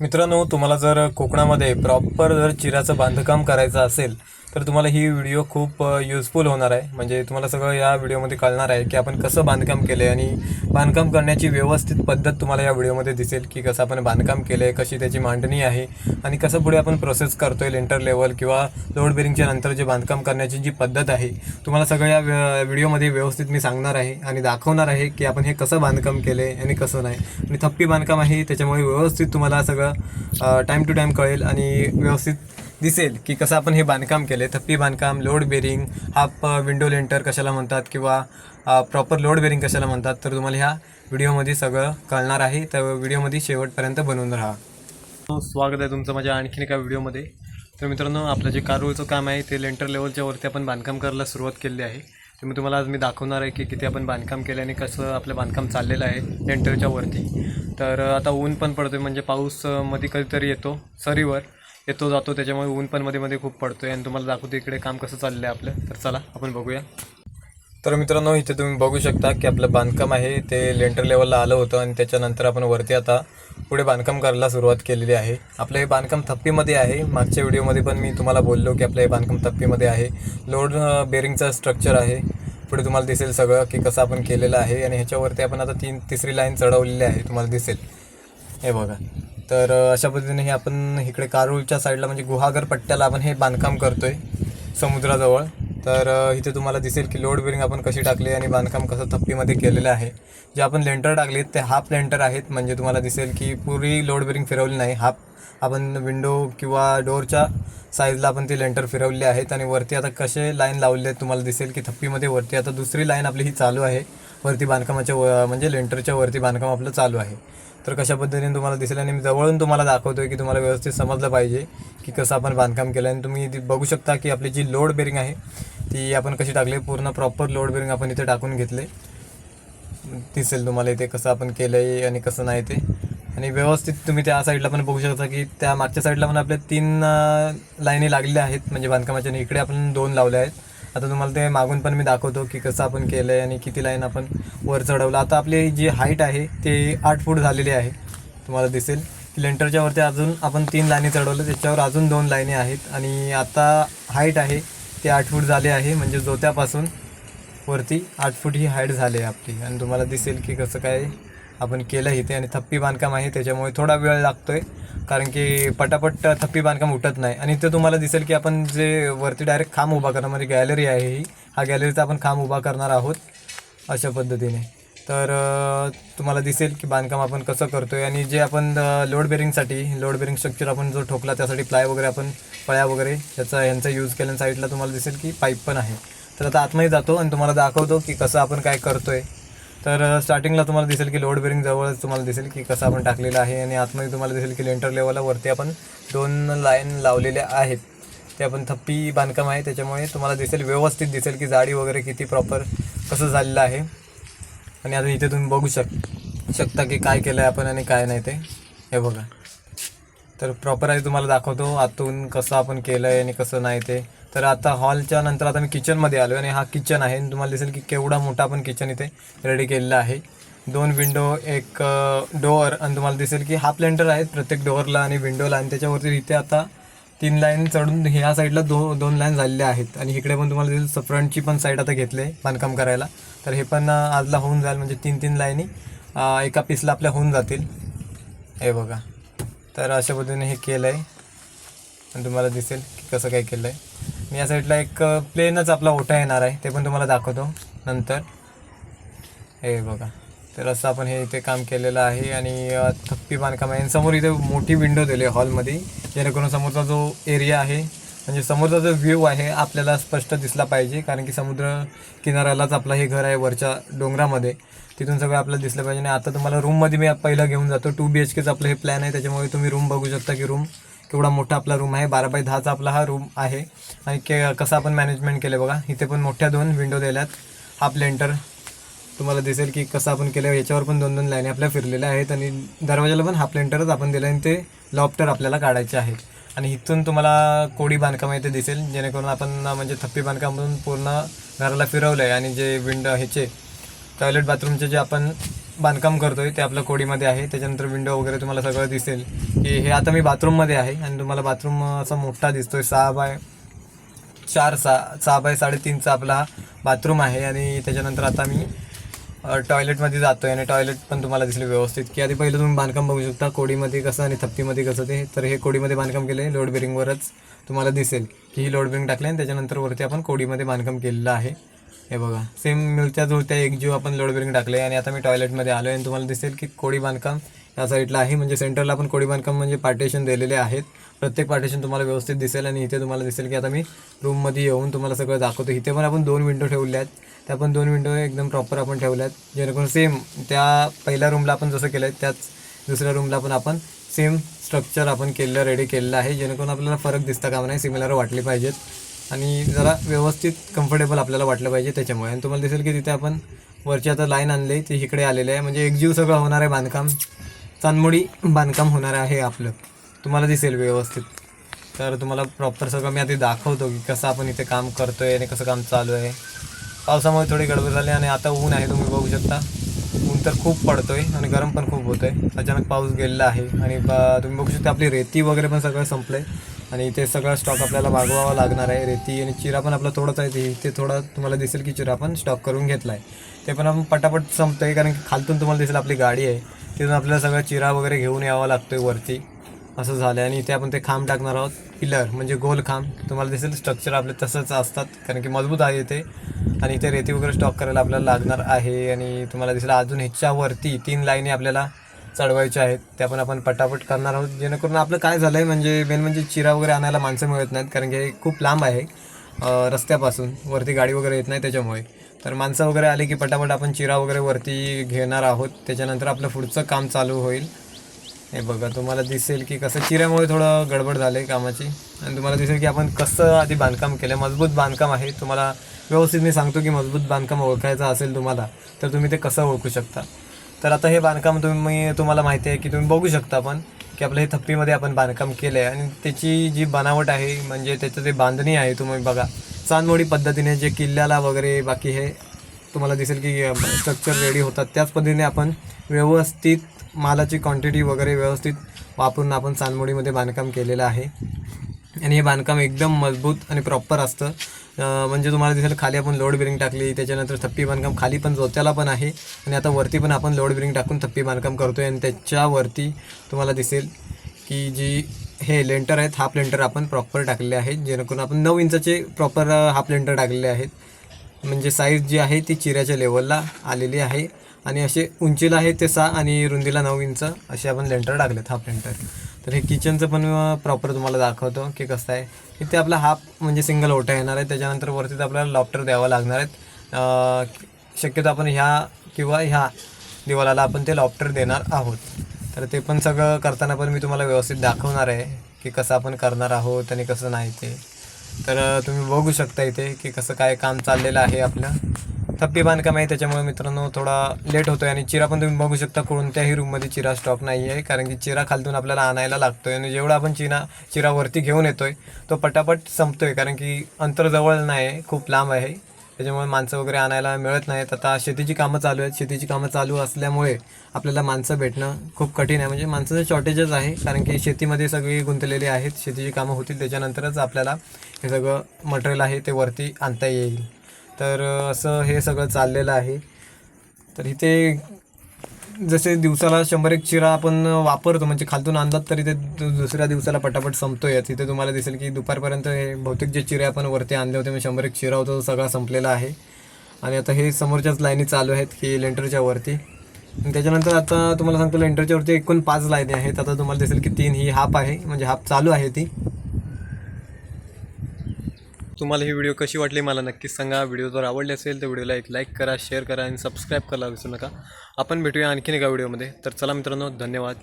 मित्रांनो तुम्हाला जर कोकणामध्ये प्रॉपर जर चिराचं बांधकाम करायचं असेल तर तुम्हाला ही व्हिडिओ खूप युजफुल होणार आहे. म्हणजे तुम्हाला सगळं या व्हिडिओमध्ये कळणार आहे की आपण कसं बांधकाम केलं आहे आणि बांधकाम करण्याची व्यवस्थित पद्धत तुम्हाला या व्हिडिओमध्ये दिसेल की कसं आपण बांधकाम केलं आहे कशी त्याची मांडणी आहे आणि कसं पुढे आपण प्रोसेस करतो आहे लेंटर लेवल किंवा लोड बेरिंगच्या नंतर जे बांधकाम करण्याची जी पद्धत आहे तुम्हाला सगळं या व्हिडिओमध्ये व्यवस्थित मी सांगणार आहे आणि दाखवणार आहे की आपण हे कसं बांधकाम केलं आहे आणि कसं नाही. आणि थप्पी बांधकाम आहे त्याच्यामुळे व्यवस्थित तुम्हाला सगळं टाईम टू टाईम कळेल आणि व्यवस्थित दिसेल की कसं आपण हे बांधकाम केले थप्पी बांधकाम load bearing half window lintel कशाला म्हणतात किंवा प्रॉपर लोड बेरिंग कशाला म्हणतात तर तुम्हाला ह्या व्हिडिओमध्ये सगळं कळणार आहे. तर व्हिडिओमध्ये शेवटपर्यंत बनवून राहा. स्वागत आहे तुमचं माझ्या आणखीन एका व्हिडिओमध्ये तर मित्रांनो आपलं जे कारवळचं काम आहे ते लेंटर लेवलच्या वरती आपण बांधकाम करायला सुरुवात केली आहे. ते मी तुम्हाला आज मी दाखवणार आहे की किती आपण बांधकाम केलं आणि कसं आपलं बांधकाम चाललेलं आहे लेंटरच्या वरती. तर आता ऊन पण पडतोय म्हणजे पाऊसमध्ये कधीतरी येतो सरीवर. येतो जातो त्याच्यामुळे ऊन पण मध्ये मध्ये खूप पडतोय आणि तुम्हाला दाखवतो इकडे काम कसं चाललं आहे आपलं. तर चला आपण बघूया. तर मित्रांनो इथे तुम्ही बघू शकता की आपलं बांधकाम आहे ते लेंटर लेवलला आलं होतं आणि त्याच्यानंतर आपण वरती आता पुढे बांधकाम करायला सुरुवात केलेली आहे. आपलं हे बांधकाम थप्पीमध्ये आहे. मागच्या व्हिडिओमध्ये पण मी तुम्हाला बोललो की आपलं हे बांधकाम थप्पीमध्ये आहे. लोड बेरिंगचं स्ट्रक्चर आहे. पुढे तुम्हाला दिसेल सगळं की कसं आपण केलेलं आहे आणि ह्याच्यावरती आपण आता तीन तिसरी लाईन चढवलेली आहे. तुम्हाला दिसेल. हे बघा. तर अशा पद्धतीने हे आपण इकडे कारूळच्या साईडला म्हणजे गुहागर पट्ट्याला आपण हे बांधकाम करतो आहे समुद्राजवळ. तर इथे तुम्हाला दिसेल की लोड बेरिंग आपण कशी टाकली आणि बांधकाम कसं थप्पीमध्ये केलेलं आहे. जे आपण लेंटर टाकले ते हाफ लेंटर आहेत. म्हणजे तुम्हाला दिसेल की पुरी लोड बेरिंग फिरवली नाही. हाफ आपण विंडो किंवा डोअरच्या साईजला आपण ते लेंटर फिरवले आहेत आणि वरती आता कसे लाईन लावले आहेत तुम्हाला दिसेल की थप्पीमध्ये वरती. आता दुसरी लाईन आपली ही चालू आहे. वरती बांधकामाच्या व म्हणजे लेंटरच्या वरती बांधकाम आपलं चालू आहे. तर कशा पद्धतीने तुम्हाला दिसेल आणि मी जवळून तुम्हाला दाखवतोय की तुम्हाला व्यवस्थित समजलं पाहिजे की कसं आपण बांधकाम केलं आणि तुम्ही बघू शकता की आपली जी लोड बेरिंग आहे ती आपण कशी टाकली पूर्ण प्रॉपर लोड बेरिंग आपण इथे टाकून घेतले. दिसेल तुम्हाला इथे कसं आपण केलं आहे आणि कसं नाही ते. आणि व्यवस्थित तुम्ही त्या साईडला पण बघू शकता की त्या मागच्या साईडला पण आपल्या तीन लाईनी लागलेल्या आहेत. म्हणजे बांधकामाच्या आणि इकडे आपण दोन लावल्या आहेत. आता तुम्हाला ते मागून पण मी दाखवतो की कसं आपण केलं आहे आणि किती लाईन आपण वर चढवलं. आता आपली जी हाईट आहे ते आठ फूट झालेली आहे. तुम्हाला दिसेल. लेंटरच्या वरती अजून आपण तीन लाईनी चढवलं. त्याच्यावर अजून दोन लाईनी आहेत. आणि आता हाईट आहे ते आठ फूट झाले आहे. म्हणजे जोत्यापासून वरती आठ फूट ही हाईट झाली आहे आपली. आणि तुम्हाला दिसेल की कसं काय आपण केलं इथे. आणि थप्पी बांधकाम आहे. त्याच्यामुळे थोडा वेळ लागतो आहे कारण की पटापट थप्पी बांधकाम उठत नाही. आणि ते तुम्हाला दिसेल की आपण जे वरती डायरेक्ट खांब उभा करणार म्हणजे गॅलरी आहे ही. हा गॅलरीचा आपण खांब उभा करणार आहोत अशा पद्धतीने. तर तुम्हाला दिसेल की बांधकाम आपण कसं करतो आहे आणि जे आपण लोड बेरिंगसाठी लोड बेरिंग स्ट्रक्चर आपण जो ठोकला त्यासाठी प्लाय वगैरे आपण पळ्या वगैरे याचा यांचा यूज केल्या साईडला तुम्हाला दिसेल की पाईप पण आहे. तर आता आतमध्ये जातो आणि तुम्हाला दाखवतो की कसं आपण काय करतो आहे तर स्टार्टिंगला तुम्हाला दिसेल की लोड बेरिंग जवळच तुम्हाला दिसेल की कसं आपण टाकलेलं आहे आणि आतमध्ये तुम्हाला दिसेल की लेंटर लेवलला वरती आपण दोन लाईन लावलेल्या आहेत. ते आपण थप्पी बांधकाम आहे त्याच्यामुळे तुम्हाला दिसेल व्यवस्थित दिसेल की जाडी वगैरे किती प्रॉपर कसं झालेलं आहे. आणि आता इथे तुम्ही बघू शक शकता की काय केलं आहे आपण आणि काय नाही ते. हे बघा. तर प्रॉपर आहे तुम्हाला दाखवतो आतून कसं आपण केलं आहे आणि कसं नाही ते. तर आता हॉलच्या नंतर आता मी किचनमध्ये आलो आणि हा किचन आहे आणि तुम्हाला दिसेल की केवढा मोठा आपण किचन इथे रेडी केलेला आहे. दोन विंडो एक डोअर आणि तुम्हाला दिसेल की हाफ लेंटर आहेत प्रत्येक डोअरला आणि विंडोला आणि त्याच्यावरती इथे आता तीन लाईन चढून ह्या साईडला दो दोन लाईन झालेल्या आहेत. आणि इकडे पण तुम्हाला दिसेल फ्रंटची पण साईड आता घेतले बांधकाम करायला. तर हे पण आजला होऊन जाईल म्हणजे तीन तीन लाईनी एका पीसला आपल्या होऊन जातील. हे बघा. तर अशा पद्धतीने हे केलं आहे आणि तुम्हाला दिसेल की कसं काय केलं आहे मी या साईडला एक प्लेनच आपला ओटा येणार आहे ते पण तुम्हाला दाखवतो नंतर. हे बघा. तर असं आपण हे इथे काम केलेलं आहे आणि थप्पी बांधकाम आहे. आणि समोर इथे मोठी विंडो दिली आहे हॉलमध्ये जेणेकरून समोरचा जो एरिया आहे म्हणजे समोरचा जो व्ह्यू आहे आपल्याला स्पष्ट दिसला पाहिजे. कारण की समुद्र किनाऱ्यालाच आपलं हे घर आहे वरच्या डोंगरामध्ये. तिथून सगळं आपल्याला दिसलं पाहिजे. आणि आता तुम्हाला रूममध्ये मी पहिलं घेऊन जातो. टू बी एच केचं आपलं हे प्लॅन आहे. त्याच्यामुळे तुम्ही रूम बघू शकता की रूम केवढा मोठा आपला रूम आहे. बारा बाय दहाचा आपला हा रूम आहे. आणि के कसं आपण मॅनेजमेंट केलं बघा. इथे पण मोठ्या दोन विंडो दिल्यात. हाफ लेंटर तुम्हाला दिसेल की कसं आपण केलं याच्यावर पण दोन दोन लाईनी आपल्या फिरलेल्या आहेत. आणि दरवाजाला पण हाफ लेंटरच आपण दिलं आणि ते लॉफ्टर आपल्याला काढायचे आहेत. आणि इथून तुम्हाला कोडी बांधकाम आहे ते दिसेल. जेणेकरून आपण म्हणजे थप्पी बांधकाममधून पूर्ण घराला फिरवलं आहे आणि जे विंडो ह्याचे टॉयलेट बाथरूमचे जे आपण बांधकाम करतोय ते आपलं कोडीमध्ये आहे. त्याच्यानंतर विंडो वगैरे तुम्हाला सगळं दिसेल की हे आता मी बाथरूममध्ये आहे आणि तुम्हाला बाथरूम असा मोठा दिसतोय. सहा बाय चार सहा सहा बाय साडेतीनचा आपला बाथरूम आहे आणि त्याच्यानंतर आता मी टॉयलेटमध्ये टॉयलेटमध्ये जातोय आणि टॉयलेट पण तुम्हाला दिसले व्यवस्थित. की आधी पहिलं तुम्ही बांधकाम बघू शकता कोडीमध्ये कसं आणि थप्पीमध्ये कसं ते. तर हे कोडीमध्ये बांधकाम केलं आहे लोड बेरिंगवरच तुम्हाला दिसेल की ही लोड बेरिंग टाकली आणि त्याच्यानंतर वरती आपण कोडीमध्ये बांधकाम केलेलं आहे. हे बघा. सेम मिळत्या जुळत्या एक जीव आपण लोड बेरिंग टाकले आणि आता मी टॉयलेटमध्ये आलो आणि तुम्हाला दिसेल की कोळी बांधकाम या साईडला आहे. म्हणजे सेंटरला आपण कोळी बांधकाम म्हणजे पार्टेशन दिलेले आहेत. प्रत्येक पार्टेशन तुम्हाला व्यवस्थित दिसेल आणि इथे तुम्हाला दिसेल की आता मी रूममध्ये येऊन तुम्हाला सगळं दाखवतो. इथे पण आपण दोन विंडो ठेवल्या आहेत. त्या पण दोन विंडो एकदम प्रॉपर आपण ठेवल्या आहेत जेणेकरून सेम त्या पहिल्या रूमला आपण जसं केलं आहे त्याच दुसऱ्या रूमला पण आपण सेम स्ट्रक्चर आपण केलेलं रेडी केलेलं आहे. जेणेकरून आपल्याला फरक दिसता कामा नाही. सिमिलर वाटले पाहिजेत. आणि जरा व्यवस्थित कम्फर्टेबल आपल्याला वाटलं पाहिजे त्याच्यामुळे. आणि तुम्हाला दिसेल की तिथे आपण वरची आता लाईन आणली ते इकडे आलेले आहे. म्हणजे एकजीव सगळं होणार आहे बांधकाम. चांदमोडी बांधकाम होणार आहे आपलं. तुम्हाला दिसेल व्यवस्थित. तर तुम्हाला प्रॉपर सगळं मी आधी दाखवतो की कसं आपण इथे काम करतो आहे आणि कसं काम चालू आहे. पावसामुळे थोडी गडबड झाली आणि आता ऊन आहे तुम्ही बघू शकता. ऊन तर खूप पडतो आहे आणि गरम पण खूप होतोय. अचानक पाऊस गेलेला आहे आणि तुम्ही बघू शकता आपली रेती वगैरे पण सगळं संपलं आहे आणि इथे सगळा स्टॉक आपल्याला मागवावा लागणार आहे. रेती आणि चिरा पण आपला थोडाच आहे. ते- थोडं थोडा तुम्हाला दिसेल की चिरा पण स्टॉक करून घेतला आहे ते पण आपण पटापट संपतोय कारण की खालतून तुम्हाला दिसेल आपली गाडी आहे. तिथून आपल्याला सगळं चिरा वगैरे घेऊन यावा आहे वरती. असं झालं आहे आणि इथे आपण ते खांब टाकणार आहोत. पिलर म्हणजे गोल खांब. तुम्हाला दिसेल स्ट्रक्चर आपले तसंच असतात. कारण की मजबूत आहे इथे आणि इथे रेती वगैरे स्टॉक करायला आपल्याला लागणार आहे. आणि तुम्हाला दिसेल अजून ह्याच्यावरती तीन लाईनी आपल्याला चढवायच्या आहेत त्या पण आपण पटापट करणार आहोत. जेणेकरून आपलं काय झालं आहे म्हणजे मेन म्हणजे चिरा वगैरे आणायला माणसं मिळत नाहीत कारण की खूप लांब आहे रस्त्यापासून. वरती गाडी वगैरे येत नाही त्याच्यामुळे. तर माणसं वगैरे आली की पटापट आपण चिरा वगैरे वरती घेणार आहोत. त्याच्यानंतर आपलं पुढचं काम चालू होईल. हे बघा तुम्हाला दिसेल की कसं चिऱ्यामुळे थोडं गडबड झालं आहे कामाची. आणि तुम्हाला दिसेल की आपण कसं आधी बांधकाम केलं मजबूत बांधकाम आहे. तुम्हाला व्यवस्थित मी सांगतो की मजबूत बांधकाम ओळखायचं असेल तुम्हाला तर तुम्ही ते कसं ओळखू शकता. तर आता हे बांधकाम तुम्ही तुम्हाला माहिती आहे की तुम्ही बघू शकता पण की आपलं हे थप्पीमध्ये आपण बांधकाम केलं आहे आणि त्याची जी बनावट आहे म्हणजे त्याचं जे बांधणी आहे तुम्ही बघा. चांदमोडी पद्धतीने जे किल्ल्याला वगैरे बाकी हे तुम्हाला दिसेल की स्ट्रक्चर रेडी होतात. त्याच पद्धतीने आपण व्यवस्थित मालाची क्वांटिटी वगैरे व्यवस्थित वापरून आपण चांदमोडीमध्ये बांधकाम केलेलं आहे. आणि हे बांधकाम एकदम मजबूत आणि प्रॉपर असतं. म्हणजे तुम्हाला दिसेल खाली आपण लोड बिरिंग टाकली त्याच्यानंतर थप्पी बांधकाम खाली पण जोत्याला पण आहे. आणि आता वरती पण आपण लोड बिरिंग टाकून थप्पी बांधकाम करतो आहे आणि त्याच्यावरती तुम्हाला दिसेल की जी हे लेंटर आहेत हाफ लेंटर आपण प्रॉपर टाकलेले आहेत. जेणेकरून आपण नऊ इंचाचे प्रॉपर हाफ लेंटर टाकलेले आहेत. म्हणजे साईज जी आहे ती चिऱ्याच्या लेवलला आलेली आहे. आणि असे उंचीला आहे ते सहा आणि रुंदीला नऊ इंच असे आपण लेंटर टाकलेत हाफ लेंटर तर हे किचनचं पण प्रॉपर तुम्हाला दाखवतो की कसं आहे. इथे आपला हाफ म्हणजे सिंगल ओटा येणार आहे. त्याच्यानंतर वरती आपल्याला लॉफ्टर द्यावं लागणार आहेत. शक्यतो आपण ह्या किंवा ह्या दिवालाला आपण ते लॉफ्टर देणार आहोत. तर ते पण सगळं करताना पण मी तुम्हाला व्यवस्थित दाखवणार आहे की कसं आपण करणार आहोत आणि कसं नाही ते. तर तुम्ही बघू शकता इथे की कसं काय काम चाललेलं आहे आपलं. थप्पी बांधकाम आहे त्याच्यामुळे मित्रांनो थोडा लेट होतोय आणि चिरा पण तुम्ही बघू शकता कोणत्याही रूममध्ये चिरा स्टॉक नाही आहे कारण की चिरा खालतून आपल्याला आणायला लागतोय आणि जेवढा आपण चिना चिरा वरती घेऊन येतोय तो पटापट संपतोय कारण की अंतर जवळ नाही आहे खूप लांब आहे. त्याच्यामुळे माणसं वगैरे आणायला मिळत नाहीत. आता शेतीची कामं चालू आहेत. शेतीची कामं चालू असल्यामुळे आपल्याला माणसं भेटणं खूप कठीण आहे. म्हणजे माणसाचं शॉर्टेजच आहे कारण की शेतीमध्ये सगळी गुंतलेली आहेत. शेतीची कामं होतील त्याच्यानंतरच आपल्याला हे सगळं मटेरियल आहे ते वरती आणता येईल. तर असं हे सगळं चाललेलं आहे. तर इथे जसे दिवसाला शंभर एक चिरा आपण वापरतो म्हणजे खालतून आणलात तरी ते दुसऱ्या दिवसाला पटापट संपतो आहे तिथे तुम्हाला दिसेल की दुपारपर्यंत हे बहुतेक जे चिरे आपण वरती आणले होते म्हणजे शंभर एक चिरा होता तो सगळा संपलेला आहे. आणि आता हे समोरच्याच लाईनी चालू आहेत की लेंटरच्या वरती. त्याच्यानंतर आता तुम्हाला सांगतो लेंटरच्या वरती एकूण पाच लाईनी आहेत. आता तुम्हाला दिसेल की तीन ही हाफ आहे म्हणजे हाफ चालू आहे ती. तुम्हाला ही व्हिडिओ कशी वाटली मला नक्कीच सांगा. व्हिडिओ जर आवडली असेल तर व्हिडिओला एक लाईक करा शेअर करा आणि सबस्क्राईब करायला विसरू नका. आपण भेटूया आणखीन एका व्हिडिओमध्ये तर चला मित्रांनो धन्यवाद.